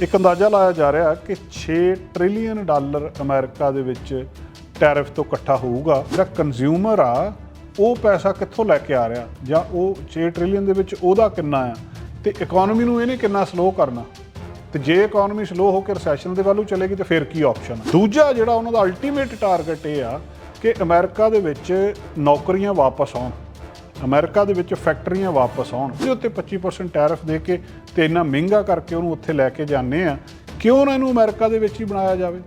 ਇੱਕ ਅੰਦਾਜ਼ਾ ਲਾਇਆ ਜਾ ਰਿਹਾ ਕਿ 6 ਟ੍ਰਿਲੀਅਨ ਡਾਲਰ ਅਮਰੀਕਾ ਦੇ ਵਿੱਚ ਟੈਰਿਫ ਤੋਂ ਇਕੱਠਾ ਹੋਊਗਾ। ਜਿਹੜਾ ਕੰਜ਼ਿਊਮਰ ਆ, ਉਹ ਪੈਸਾ ਕਿੱਥੋਂ ਲੈ ਕੇ ਆ ਰਿਹਾ? ਜਾਂ ਉਹ 6 ਟ੍ਰਿਲੀਅਨ ਦੇ ਵਿੱਚ ਉਹਦਾ ਕਿੰਨਾ ਆ? ਤੇ ਇਕਨੋਮੀ ਨੂੰ ਇਹਨੇ ਕਿੰਨਾ ਸਲੋ ਕਰਨਾ। ਤੇ ਜੇ ਇਕਨੋਮੀ ਸਲੋ ਹੋ ਕੇ ਰੈਸੈਸ਼ਨ ਦੇ ਵੱਲੋਂ ਚਲੇਗੀ, ਤੇ ਫਿਰ ਕੀ ਆਪਸ਼ਨ ਆ? ਦੂਜਾ ਜਿਹੜਾ ਉਹਨਾਂ ਦਾ ਅਲਟੀਮੇਟ ਟਾਰਗੇਟ ਇਹ ਆ ਕਿ ਅਮਰੀਕਾ ਦੇ ਵਿੱਚ ਨੌਕਰੀਆਂ ਵਾਪਸ ਆਉਣ। ਅਮਰੀਕਾ ਦੇ ਵਿੱਚ ਫੈਕਟਰੀਆਂ ਵਾਪਸ ਆਉਣ। ਉਹਦੇ ਉੱਤੇ 25% ਟੈਰਿਫ ਦੇ ਕੇ ਤੇ ਇੰਨਾ ਮਹਿੰਗਾ ਕਰਕੇ ਉਹਨੂੰ ਉੱਥੇ ਲੈ ਕੇ ਜਾਂਦੇ ਆ। ਕਿਉਂ ਨਾ ਇਹਨੂੰ ਅਮਰੀਕਾ ਦੇ ਵਿੱਚ ਹੀ ਬਣਾਇਆ ਜਾਵੇ?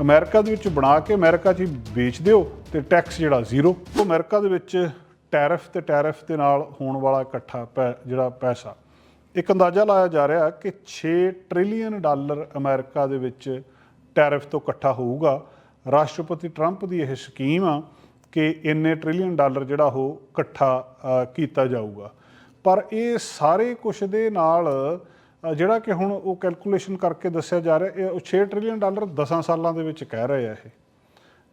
ਅਮਰੀਕਾ ਦੇ ਵਿੱਚ ਬਣਾ ਕੇ ਅਮਰੀਕਾ 'ਚ ਹੀ ਵੇਚ ਦਿਓ ਤੇ ਟੈਕਸ ਜਿਹੜਾ ਜ਼ੀਰੋ ਉਹ ਅਮਰੀਕਾ ਦੇ ਵਿੱਚ ਟੈਰਿਫ ਤੇ ਟੈਰਿਫ ਦੇ ਨਾਲ ਹੋਣ ਵਾਲਾ ਇਕੱਠਾ ਪੈ- ਜਿਹੜਾ ਪੈਸਾ। ਇੱਕ ਅੰਦਾਜ਼ਾ ਲਾਇਆ ਜਾ ਰਿਹਾ ਕਿ 6 ਟ੍ਰਿਲੀਅਨ ਡਾਲਰ ਅਮਰੀਕਾ ਦੇ ਵਿੱਚ ਟੈਰਿਫ ਤੋਂ ਇਕੱਠਾ ਹੋਊਗਾ। ਰਾਸ਼ਟਰਪਤੀ ਟਰੰਪ ਦੀ ਇਹ ਸਕੀਮ ਆ ਕਿ ਇੰਨੇ ਟ੍ਰਿਲੀਅਨ ਡਾਲਰ ਜਿਹੜਾ ਉਹ ਇਕੱਠਾ ਕੀਤਾ ਜਾਊਗਾ। ਪਰ ਇਹ ਸਾਰੇ ਕੁਛ ਦੇ ਨਾਲ ਜਿਹੜਾ ਕਿ ਹੁਣ ਉਹ ਕੈਲਕੂਲੇਸ਼ਨ ਕਰਕੇ ਦੱਸਿਆ ਜਾ ਰਿਹਾ, ਇਹ ਉਹ 6 ਟ੍ਰਿਲੀਅਨ ਡਾਲਰ 10 ਸਾਲਾਂ ਦੇ ਵਿੱਚ ਕਹਿ ਰਹੇ ਆ ਇਹ,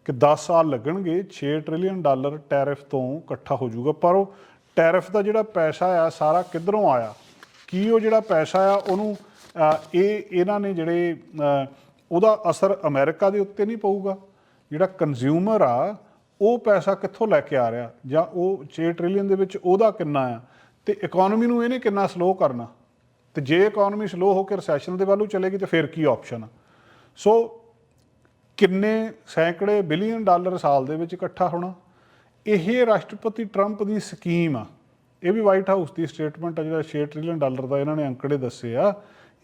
ਕਿ 10 ਸਾਲ ਲੱਗਣਗੇ 6 ਟ੍ਰਿਲੀਅਨ ਡਾਲਰ ਟੈਰਿਫ ਤੋਂ ਇਕੱਠਾ ਹੋ ਜਾਊਗਾ। ਪਰ ਉਹ ਟੈਰਿਫ ਦਾ ਜਿਹੜਾ ਪੈਸਾ ਆ, ਸਾਰਾ ਕਿੱਧਰੋਂ ਆਇਆ? ਕੀ ਉਹ ਜਿਹੜਾ ਪੈਸਾ ਆ, ਉਹਨੂੰ ਇਹ ਇਹਨਾਂ ਨੇ ਜਿਹੜੇ ਉਹਦਾ ਅਸਰ ਅਮਰੀਕਾ ਦੇ ਉੱਤੇ ਨਹੀਂ ਪਊਗਾ? ਜਿਹੜਾ ਕੰਜ਼ਿਊਮਰ ਆ ਉਹ ਪੈਸਾ ਕਿੱਥੋਂ ਲੈ ਕੇ ਆ ਰਿਹਾ? ਜਾਂ ਉਹ 6 ਟ੍ਰਿਲੀਅਨ ਦੇ ਵਿੱਚ ਉਹਦਾ ਕਿੰਨਾ ਆ? ਤੇ ਇਕਨੋਮੀ ਨੂੰ ਇਹਨੇ ਕਿੰਨਾ ਸਲੋ ਕਰਨਾ? ਤੇ ਜੇ ਇਕਨੋਮੀ ਸਲੋ ਹੋ ਕੇ ਰੈਸੈਸ਼ਨ ਦੇ ਵੱਲੋਂ ਚਲੇਗੀ, ਤੇ ਫਿਰ ਕੀ ਆਪਸ਼ਨ ਆ? ਸੋ ਕਿੰਨੇ ਸੈਂਕੜੇ ਬਿਲੀਅਨ ਡਾਲਰ ਸਾਲ ਦੇ ਵਿੱਚ ਇਕੱਠਾ ਹੋਣਾ? ਇਹ ਰਾਸ਼ਟਰਪਤੀ ਟਰੰਪ ਦੀ ਸਕੀਮ ਆ। ਇਹ ਵੀ ਵਾਈਟ ਹਾਊਸ ਦੀ ਸਟੇਟਮੈਂਟ ਆ, ਜਿਹੜਾ 6 ਟ੍ਰਿਲੀਅਨ ਡਾਲਰ ਦਾ ਇਹਨਾਂ ਨੇ ਅੰਕੜੇ ਦੱਸੇ ਆ।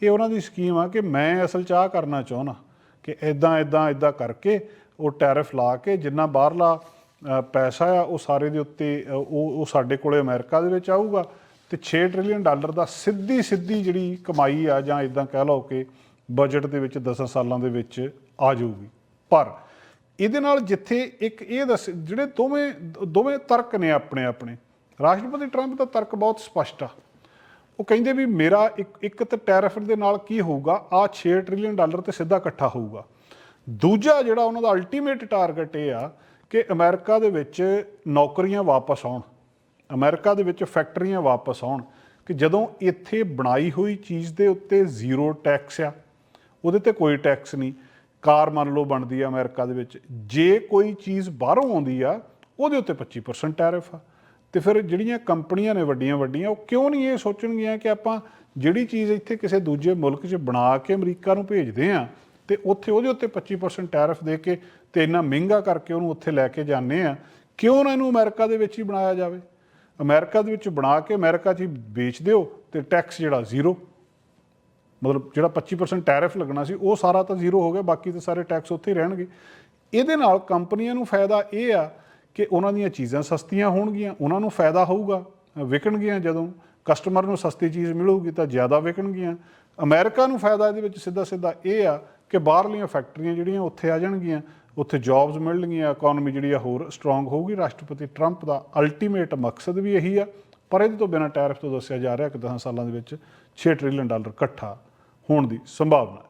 ਇਹ ਉਹਨਾਂ ਦੀ ਸਕੀਮ ਆ ਕਿ ਮੈਂ ਅਸਲ ਚ ਆਹ ਕਰਨਾ ਚਾਹੁੰਦਾ, ਕਿ ਇਦਾਂ ਇਦਾਂ ਇਦਾਂ ਕਰਕੇ ਉਹ ਟੈਰਿਫ ਲਾ ਕੇ ਜਿੰਨਾ ਬਾਹਰਲਾ ਪੈਸਾ ਆ, ਉਹ ਸਾਰੇ ਦੇ ਉੱਤੇ ਉਹ ਉਹ ਸਾਡੇ ਕੋਲੇ ਅਮਰੀਕਾ ਦੇ ਵਿੱਚ ਆਊਗਾ ਤੇ 6 ਟ੍ਰਿਲੀਅਨ ਡਾਲਰ ਦਾ ਸਿੱਧੀ ਸਿੱਧੀ ਜਿਹੜੀ ਕਮਾਈ ਆ ਜਾਂ ਇਦਾਂ ਕਹਿ ਲਓ ਕਿ ਬਜਟ ਦੇ ਵਿੱਚ 10 ਸਾਲਾਂ ਦੇ ਵਿੱਚ ਆ ਜਾਊਗੀ। ਪਰ ਇਹਦੇ ਨਾਲ ਜਿੱਥੇ ਇੱਕ ਇਹ ਦੱਸ, ਜਿਹੜੇ ਦੋਵੇਂ ਦੋਵੇਂ ਤਰਕ ਨੇ ਆਪਣੇ ਆਪਣੇ। ਰਾਸ਼ਟਰਪਤੀ ਟਰੰਪ ਦਾ ਤਰਕ ਬਹੁਤ ਸਪਸ਼ਟ ਆ। ਉਹ ਕਹਿੰਦੇ ਵੀ ਮੇਰਾ ਇੱਕ ਇੱਕ ਤਾਂ ਟੈਰਿਫ ਦੇ ਨਾਲ ਕੀ ਹੋਊਗਾ? ਆ 6 ਟ੍ਰਿਲੀਅਨ ਡਾਲਰ ਤੇ ਸਿੱਧਾ ਇਕੱਠਾ ਹੋਊਗਾ। ਦੂਜਾ ਜਿਹੜਾ ਉਹਨਾਂ ਦਾ ਅਲਟੀਮੇਟ ਟਾਰਗੇਟ ਇਹ ਆ ਕਿ ਅਮਰੀਕਾ ਦੇ ਵਿੱਚ ਨੌਕਰੀਆਂ ਵਾਪਸ ਆਉਣ, ਅਮਰੀਕਾ ਦੇ ਵਿੱਚ ਫੈਕਟਰੀਆਂ ਵਾਪਸ ਆਉਣ ਕਿ ਜਦੋਂ ਇੱਥੇ ਬਣਾਈ ਹੋਈ ਚੀਜ਼ ਦੇ ਉੱਤੇ ਜ਼ੀਰੋ ਟੈਕਸ ਆ, ਉਹਦੇ ਤੇ ਕੋਈ ਟੈਕਸ ਨਹੀਂ। ਕਾਰ ਮੰਨ ਲਓ ਬਣਦੀ ਆ ਅਮਰੀਕਾ ਦੇ ਵਿੱਚ, ਜੇ ਕੋਈ ਚੀਜ਼ ਬਾਹਰੋਂ ਆਉਂਦੀ ਆ, ਉਹਦੇ ਉੱਤੇ 25% ਟੈਰਿਫ ਆ। ਤੇ ਫਿਰ ਜਿਹੜੀਆਂ ਕੰਪਨੀਆਂ ਨੇ ਵੱਡੀਆਂ ਵੱਡੀਆਂ, ਉਹ ਕਿਉਂ ਨਹੀਂ ਇਹ ਸੋਚਣਗੀਆਂ ਕਿ ਆਪਾਂ ਜਿਹੜੀ ਚੀਜ਼ ਇੱਥੇ ਕਿਸੇ ਦੂਜੇ ਮੁਲਕ 'ਚ ਬਣਾ ਕੇ ਅਮਰੀਕਾ ਨੂੰ ਭੇਜਦੇ ਆ ਤੇ ਉੱਥੇ ਉਹਦੇ ਉੱਤੇ 25% ਟੈਰਿਫ ਦੇ ਕੇ ਤੇ ਇੰਨਾ ਮਹਿੰਗਾ ਕਰਕੇ ਉਹਨੂੰ ਉੱਥੇ ਲੈ ਕੇ ਜਾਂਦੇ ਆ, ਕਿਉਂ ਉਹਨਾਂ ਨੂੰ ਅਮਰੀਕਾ ਦੇ ਵਿੱਚ ਹੀ ਬਣਾਇਆ ਜਾਵੇ? ਅਮਰੀਕਾ ਦੇ ਵਿੱਚ ਬਣਾ ਕੇ ਅਮਰੀਕਾ 'ਚ ਹੀ ਵੇਚ ਦਿਓ ਤੇ ਟੈਕਸ ਜਿਹੜਾ ਜ਼ੀਰੋ। ਮਤਲਬ ਜਿਹੜਾ 25% ਟੈਰਿਫ ਲੱਗਣਾ ਸੀ, ਉਹ ਸਾਰਾ ਤਾਂ ਜ਼ੀਰੋ ਹੋ ਗਿਆ, ਬਾਕੀ ਤਾਂ ਸਾਰੇ ਟੈਕਸ ਉੱਥੇ ਹੀ ਰਹਿਣਗੇ। ਇਹਦੇ ਨਾਲ ਕੰਪਨੀਆਂ ਨੂੰ ਫਾਇਦਾ ਇਹ ਆ ਕਿ ਉਹਨਾਂ ਦੀਆਂ ਚੀਜ਼ਾਂ ਸਸਤੀਆਂ ਹੋਣਗੀਆਂ, ਉਹਨਾਂ ਨੂੰ ਫਾਇਦਾ ਹੋਊਗਾ, ਵਿਕਣਗੀਆਂ ਜਦੋਂ। ਕਸਟਮਰ ਨੂੰ ਸਸਤੀ ਚੀਜ਼ ਮਿਲੂਗੀ ਤਾਂ ਜ਼ਿਆਦਾ ਵਿਕਣਗੀਆਂ। ਅਮਰੀਕਾ ਨੂੰ ਫਾਇਦਾ ਇਹਦੇ ਵਿੱਚ ਸਿੱਧਾ ਸਿੱਧਾ ਇਹ ਆ ਕਿ ਬਾਹਰਲੀਆਂ ਫੈਕਟਰੀਆਂ ਜਿਹੜੀਆਂ ਉੱਥੇ ਆ ਜਾਣਗੀਆਂ, ਉੱਥੇ ਜੌਬਸ ਮਿਲਣਗੀਆਂ ਇਕਨੋਮੀ ਜਿਹੜੀ ਆ ਹੋਰ ਸਟਰੋਂਗ ਹੋਊਗੀ। ਰਾਸ਼ਟਰਪਤੀ ਟਰੰਪ ਦਾ ਅਲਟੀਮੇਟ ਮਕਸਦ ਵੀ ਇਹੀ ਆ, ਪਰ ਇਹਦੇ ਤੋਂ ਬਿਨਾਂ ਟੈਰਿਫ ਤੋਂ ਦੱਸਿਆ ਜਾ ਰਿਹਾ ਕਿ 10 ਸਾਲਾਂ ਦੇ ਵਿੱਚ 6 ਟ੍ਰਿਲੀਅਨ ਡਾਲਰ ਇਕੱਠਾ ਹੋਣ ਦੀ ਸੰਭਾਵਨਾ ਹੈ।